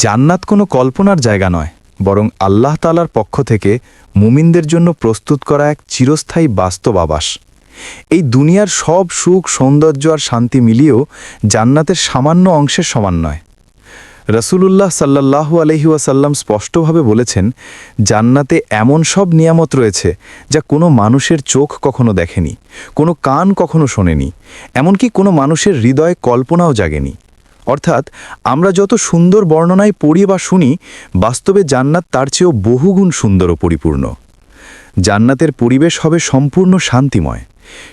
জান্নাত কোনো কল্পনার জায়গা নয়, বরং আল্লাহ তালার পক্ষ থেকে মুমিনদের জন্য প্রস্তুত করা এক চিরস্থায়ী বাস্তব আবাস। এই দুনিয়ার সব সুখ, সৌন্দর্য আর শান্তি মিলিয়েও জান্নাতের সামান্য অংশের সমান নয়। রসুলুল্লাহ সাল্লাহু আলহি ওয়াসাল্লাম স্পষ্টভাবে বলেছেন, জান্নাতে এমন সব নিয়ামত রয়েছে যা কোনো মানুষের চোখ কখনো দেখেনি, কোনো কান কখনো শোনেনি, এমনকি কোনো মানুষের হৃদয়ে কল্পনাও জাগেনি। অর্থাৎ আমরা যত সুন্দর বর্ণনায় পড়ি বা শুনি, বাস্তবে জান্নাত তার চেয়েও বহুগুণ সুন্দর ও পরিপূর্ণ। জান্নাতের পরিবেশ হবে সম্পূর্ণ শান্তিময়।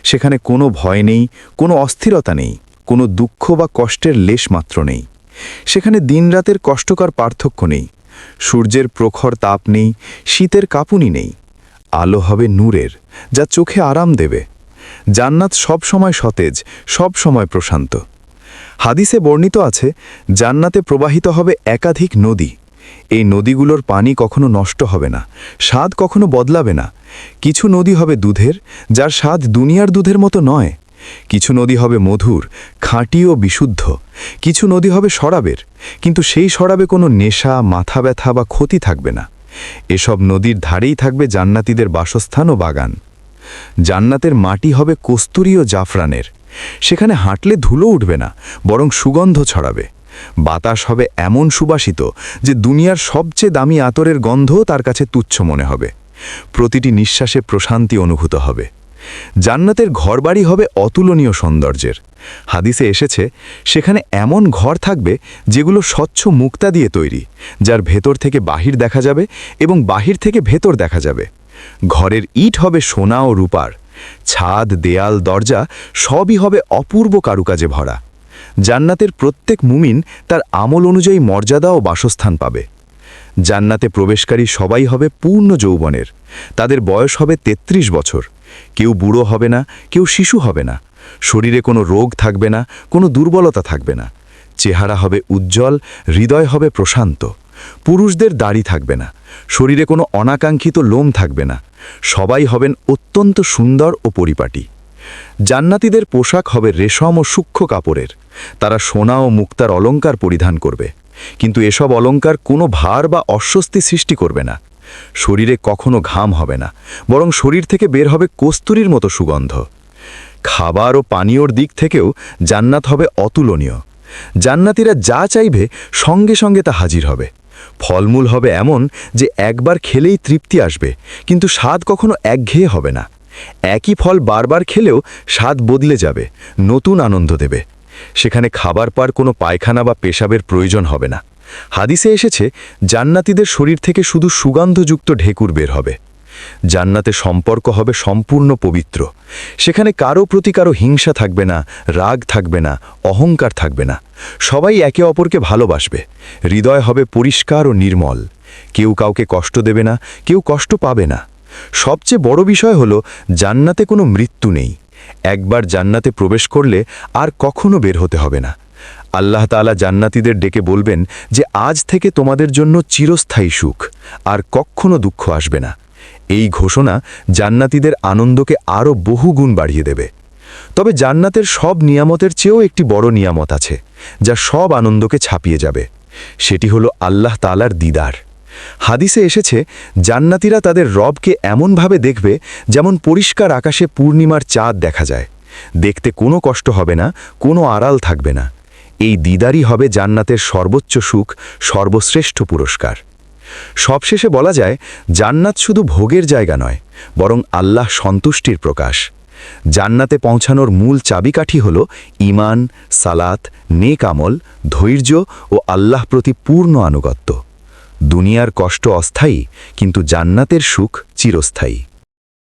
সেখানে কোনো ভয় নেই, কোনো অস্থিরতা নেই, কোনো দুঃখ বা কষ্টের লেশ মাত্র নেই। সেখানে দিনরাতের কষ্টকর পার্থক্য নেই, সূর্যের প্রখর তাপ নেই, শীতের কাঁপুনি নেই। আলো হবে নূরের, যা চোখে আরাম দেবে। জান্নাত সব সময় সতেজ সব সময় প্রশান্ত। হাদিসে বর্ণিত আছে, জান্নাতে প্রবাহিত হবে একাধিক নদী। এই নদীগুলোর পানি কখনো নষ্ট হবে না, স্বাদ কখনো বদলাবে না। কিছু নদী হবে দুধের, যার স্বাদ দুনিয়ার দুধের মতো নয়। কিছু নদী হবে মধুর, খাঁটি ও বিশুদ্ধ। কিছু নদী হবে সরাবের, কিন্তু সেই সরাবে কোনো নেশা মাথা ব্যথা বা ক্ষতি থাকবে না। এসব নদীর ধারেই থাকবে জান্নাতীদের বাসস্থান ও বাগান। জান্নাতের মাটি হবে কস্তুরী ও জাফরানের। সেখানে হাঁটলে ধুলো উঠবে না, বরং সুগন্ধ ছড়াবে। বাতাস হবে এমন সুবাসিত যে দুনিয়ার সবচেয়ে দামি আতরের গন্ধও তার কাছে তুচ্ছ মনে হবে। প্রতিটি নিঃশ্বাসে প্রশান্তি অনুভূত হবে। জান্নাতের ঘরবাড়ি হবে অতুলনীয় সৌন্দর্যের। হাদিসে এসেছে, সেখানে এমন ঘর থাকবে যেগুলো স্বচ্ছ মুক্তা দিয়ে তৈরি, যার ভেতর থেকে বাহির দেখা যাবে এবং বাহির থেকে ভেতর দেখা যাবে। ঘরের ইট হবে সোনা ও রূপার। ছাদ, দেয়াল, দরজা সবই হবে অপূর্ব কারুকাজে ভরা। জান্নাতের প্রত্যেক মুমিন তার আমল অনুযায়ী মর্যাদা ও বাসস্থান পাবে। জান্নাতে প্রবেশকারী সবাই হবে পূর্ণ যৌবনের। তাদের বয়স হবে ৩৩ বছর। কেউ বুড়ো হবে না, কেউ শিশু হবে না। শরীরে কোনো রোগ থাকবে না, কোনো দুর্বলতা থাকবে না। চেহারা হবে উজ্জ্বল, হৃদয় হবে প্রশান্ত। পুরুষদের দাড়ি থাকবে না। শরীরে কোনো অনাকাঙ্ক্ষিত লোম থাকবে না। সবাই হবেন অত্যন্ত সুন্দর ও পরিপাটি। জান্নাতীদের পোশাক হবে রেশম ও সূক্ষ্ম কাপড়ের। তারা সোনা ও মুক্তার অলঙ্কার পরিধান করবে। কিন্তু এসব অলঙ্কার কোনো ভার বা অস্বস্তি সৃষ্টি করবে না। শরীরে কখনো ঘাম হবে না, বরং শরীর থেকে বের হবে কস্তুরির মতো সুগন্ধ। খাবার ও পানীয়র দিক থেকেও জান্নাত হবে অতুলনীয়। জান্নাতীরা যা চাইবে সঙ্গে সঙ্গে তা হাজির হবে। ফলমূল হবে এমন যে একবার খেলেই তৃপ্তি আসবে, কিন্তু স্বাদ কখনো একঘেয়ে হবে না। একই ফল বারবার খেলেও স্বাদ বদলে যাবে, নতুন আনন্দ দেবে। সেখানে খাবার পার কোনো পায়খানা বা পেশাবের প্রয়োজন হবে না। হাদিসে এসেছে, জান্নাতিদের শরীর থেকে শুধু সুগন্ধযুক্ত ঢেকুর বের হবে। জান্নাতে সম্পর্ক হবে সম্পূর্ণ পবিত্র। সেখানে কারও প্রতি কারও হিংসা থাকবে না, রাগ থাকবে না, অহংকার থাকবে না। সবাই একে অপরকে ভালোবাসবে। হৃদয় হবে পরিষ্কার ও নির্মল। কেউ কাউকে কষ্ট দেবে না, কেউ কষ্ট পাবে না। সবচেয়ে বড় বিষয় হলো, জান্নাতে কোনো মৃত্যু নেই। একবার জান্নাতে প্রবেশ করলে আর কখনো বের হতে হবে না। আল্লাহ তাআলা জান্নাতীদের ডেকে বলবেন যে, আজ থেকে তোমাদের জন্য চিরস্থায়ী সুখ, আর কখনো দুঃখ আসবে না। এই ঘোষণা জান্নাতীদের আনন্দকে আরও বহুগুণ বাড়িয়ে দেবে। তবে জান্নাতের সব নিয়ামতের চেয়েও একটি বড় নিয়ামত আছে, যা সব আনন্দকে ছাপিয়ে যাবে। সেটি হলো আল্লাহ তালার দিদার। হাদিসে এসেছে, জান্নাতীরা তাদের রবকে এমনভাবে দেখবে যেমন পরিষ্কার আকাশে পূর্ণিমার চাঁদ দেখা যায়। দেখতে কোনো কষ্ট হবে না, কোনো আড়াল থাকবে না। এই দিদারই হবে জান্নাতের সর্বোচ্চ সুখ, সর্বশ্রেষ্ঠ পুরস্কার। সবশেষে বলা যায়, জান্নাত শুধু ভোগের জায়গা নয়, বরং আল্লাহ সন্তুষ্টির প্রকাশ। জান্নাতে পৌঁছানোর মূল চাবিকাঠি হল ইমান সালাত, নেক আমল, ধৈর্য ও আল্লাহ প্রতি পূর্ণ আনুগত্য। দুনিয়ার কষ্ট অস্থায়ী, কিন্তু জান্নাতের সুখ চিরস্থায়ী।